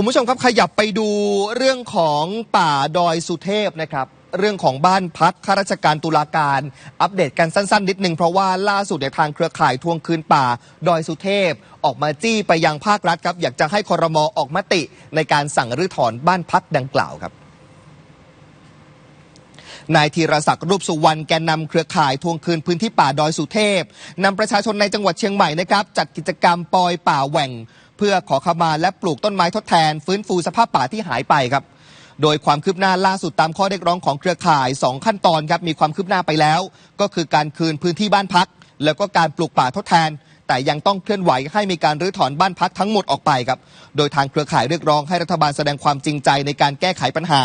คุณผู้ชมครับขยับไปดูเรื่องของป่าดอยสุเทพนะครับ เรื่องของบ้านพักข้าราชการตุลาการ อัปเดตกันสั้น ๆ นิดนึงเพราะว่าล่าสุดเนี่ยทางเครือข่ายทวงคืนป่า ดอยสุเทพ ออกมาจี้ไปยังภาครัฐครับ อยากจะให้คอรมอออกมติในการสั่งรื้อถอนบ้านพักดังกล่าวครับนายธีรศักดิ์รูปสุวรรณแกนนำเครือข่ายทวงคืนพื้นที่ป่าดอยสุเทพนำประชาชนในจังหวัดเชียงใหม่นะครับ จัดกิจกรรมปอยป่าแหว่ง เพื่อขอขมาและปลูกต้นไม้ทดแทน ฟื้นฟูสภาพป่าที่หายไปครับ โดยความคืบหน้าล่าสุดตามข้อเรียกร้องของเครือข่าย 2 ขั้นตอนครับมีความคืบหน้าไปแล้ว ก็คือการคืนพื้นที่บ้านพัก แล้วก็การปลูกป่าทดแทน แต่ยังต้องเคลื่อนไหวให้มีการรื้อถอนบ้านพักทั้งหมดออกไปครับ โดยทางเครือข่ายเรียกร้องให้รัฐบาลแสดงความจริงใจในการแก้ไขปัญหา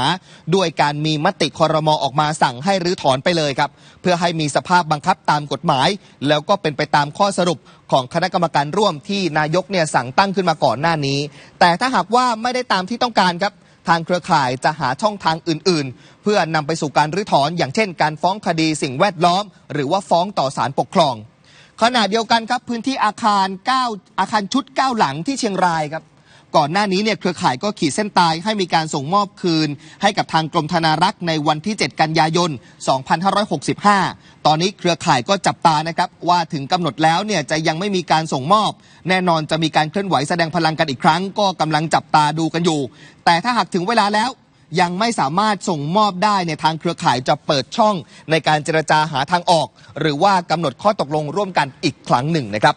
ด้วยการมีมติคอรมอออกมาสั่งให้รื้อถอนไปเลยครับ เพื่อให้มีสภาพบังคับตามกฎหมาย แล้วก็เป็นไปตามข้อสรุปของคณะกรรมการร่วมที่นายกเนี่ยสั่งตั้งขึ้นมาก่อนหน้านี้ แต่ถ้าหากว่าไม่ได้ตามที่ต้องการครับทางเครือข่ายจะหาช่องทางอื่น ๆ เพื่อนำไปสู่การรื้อถอน อย่างเช่น การฟ้องคดีสิ่งแวดล้อม หรือว่าฟ้องต่อศาลปกครอง ขณะเดียวกันครับพื้นที่อาคาร 9 อาคารชุด 9 หลังที่เชียงรายครับก่อนหน้านี้เนี่ยเครือข่ายก็ขีดเส้นตายให้มีการส่งมอบคืน ให้กับทางกรมธนารักษ์ในวันที่ 7 กันยายน 2565 ตอนนี้เครือข่ายก็จับตานะครับว่าถึงกำหนดแล้วเนี่ยจะยังไม่มีการส่งมอบ แน่นอนจะมีการเคลื่อนไหวแสดงพลังกันอีกครั้ง ก็กำลังจับตาดูกันอยู่ แต่ถ้าหากถึงเวลาแล้ว ยังไม่สามารถส่งมอบได้ในทางเครือข่ายจะเปิดช่องในการเจรจาหาทางออก หรือว่ากำหนดข้อตกลงร่วมกันอีกครั้งหนึ่งนะครับ